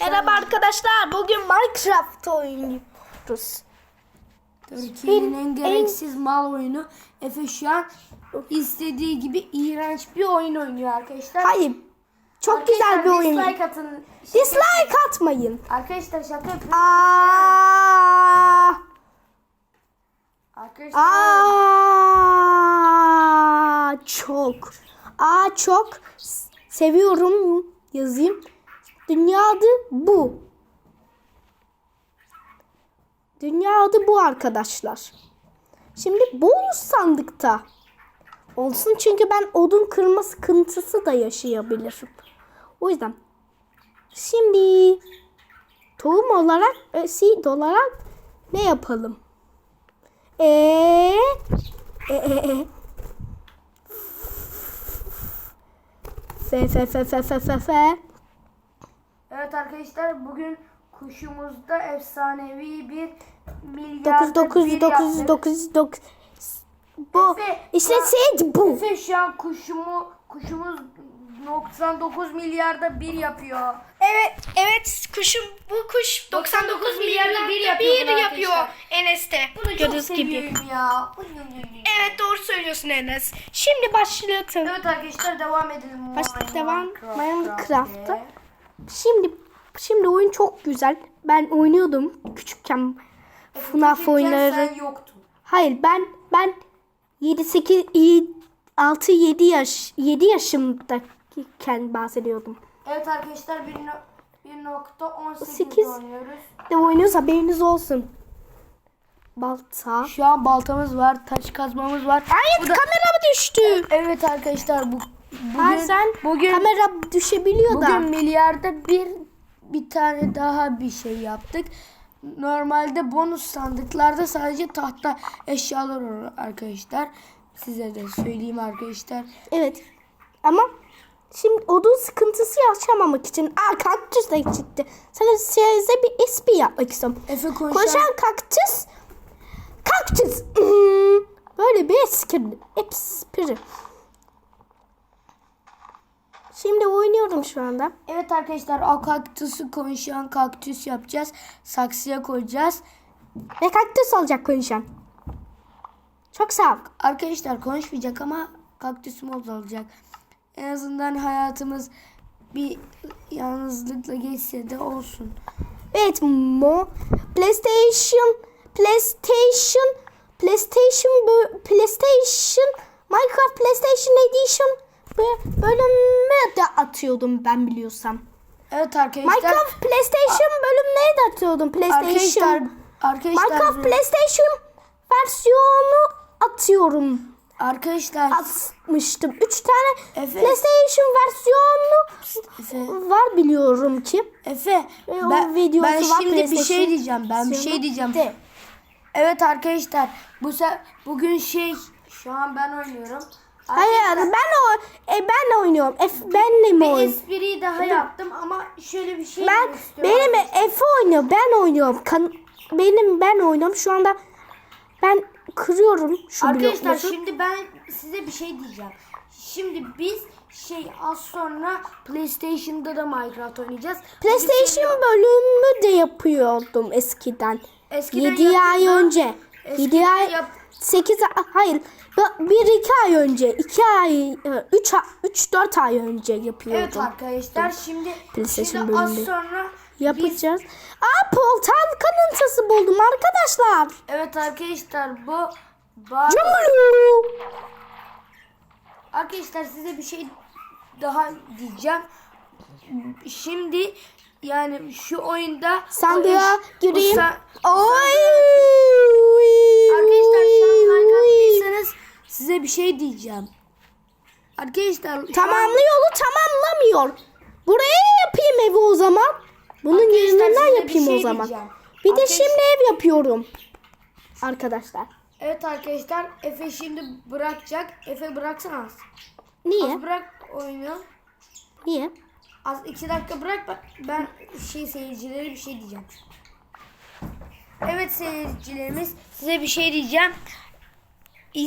Merhaba arkadaşlar. Bugün Minecraft oynuyoruz. Türkiye'nin en En- gereksiz mal oyunu. Efe şu an istediği gibi iğrenç bir oyun oynuyor arkadaşlar. Hayır. Çok güzel bir oyun. Dislike atın. Dislike atmayın. Arkadaşlar şaka. Aa! Arkadaşlar Aa! Çok. Aa çok seviyorum yazayım. Dünya bu. Dünya bu arkadaşlar. Şimdi bonus sandıkta olsun çünkü ben odun kırma sıkıntısı da yaşayabilirim. O yüzden şimdi tohum olarak e, seed olarak ne yapalım? Eee e, e, e. Fe fe fe fe fe fe fe. Evet arkadaşlar bugün kuşumuzda efsanevi bir 9 milyarda 9 bir 9 yaptık. 9 9 Bu Efe, işte seed bu. Efe şu an kuşumu kuşumuz 99 milyarda bir yapıyor. Evet evet kuşum bu kuş 99 milyarda bir yapıyor bunu arkadaşlar. Enes'te. Bunu çok Gördüğünüz gibi. ya. Evet doğru söylüyorsun Enes. Şimdi başlayalım. Evet arkadaşlar devam edelim. Başla- devam. Minecraft'e. Şimdi şimdi oyun çok güzel. Ben oynuyordum küçükken FNAF Küçükken oyunları. Sen yoktun. Hayır ben ben 7 8 6 7 yaş 7 yaşımdayken bahsediyordum. Evet arkadaşlar 1.18 Sekiz. oynuyoruz. De oynuyoruz haberiniz olsun. Balta. Şu an baltamız var, taş kazmamız var. Hayır kameram düştü. Evet arkadaşlar bu bugün Bazen bugün kamera düşebiliyor da. bugün milyarda bir bir tane daha bir şey yaptık. Normalde bonus sandıklarda sadece tahta eşyalar olur arkadaşlar. Size de söyleyeyim arkadaşlar. Evet. Ama şimdi odun sıkıntısı yaşamamak için aa kaktüs de çıktı. Sana size bir espri yapmak istiyorum. Efe konuşan, Koşan kaktüs. Kaktüs. Böyle bir espri. Espri. Şimdi oynuyorum şu anda. Evet arkadaşlar o kaktüsü konuşan kaktüs yapacağız. Saksıya koyacağız. Ve kaktüs olacak konuşan. Çok sağ ol. Arkadaşlar konuşmayacak ama kaktüsümüz olacak. En azından hayatımız bir yalnızlıkla geçse de olsun. Evet mo PlayStation PlayStation PlayStation PlayStation Minecraft PlayStation Edition bö- bölümü de atıyordum ben biliyorsam. Evet arkadaşlar. Minecraft PlayStation bölümleri de atıyordum PlayStation. arkadaşlar arkadaşlar Minecraft PlayStation versiyonu atıyorum. arkadaşlar Atmıştım. 3 tane Efe. PlayStation versiyonu Efe, var biliyorum ki. Efe E, o ben, videosu ben var şimdi bir şey diyeceğim. Ben bir şey diyeceğim. De. Evet arkadaşlar bu se bugün şey şu an ben oynuyorum. Hayır ben o e, ben oynuyorum. F benle mi Bir oynuyorum? espriyi daha yaptım ama şöyle bir şey Ben demek istiyorum. benim F oynuyor. Ben oynuyorum. Kan, benim ben oynuyorum. Şu anda ben kırıyorum şu Arkadaşlar blokları. şimdi ben size bir şey diyeceğim. Şimdi biz şey az sonra PlayStation'da da Minecraft oynayacağız. PlayStation bölümü de yapıyordum eskiden. Eskiden 7 ay yapıyordum. önce. Eskiden 7 ay yap- 8 ay hayır 1 2 ay önce 2 ay 3 3 4 ay önce yapıyordum. Evet arkadaşlar şimdi PlayStation şimdi az bölümünde. sonra biz, Yapacağız. Aa portal kanıntısı buldum arkadaşlar. evet arkadaşlar bu bazı, arkadaşlar size bir şey daha diyeceğim. Şimdi yani şu oyunda Sandığa gireyim. Oy. Arkadaşlar şu an like attıysanız size bir şey diyeceğim. Arkadaşlar Tamamlıyor yolu tamamlamıyor. Buraya yapayım evi o zaman. Bunun Arkadaşlar, size bir yapayım o şey zaman. diyeceğim. Bir de Arkadaş- şimdi ev yapıyorum. Arkadaşlar. Evet arkadaşlar Efe şimdi bırakacak. Efe bıraksana az. Niye? Az bırak oyunu. Niye? Az iki dakika bırak ben şey seyircilere bir şey diyeceğim. Evet seyircilerimiz size bir şey diyeceğim.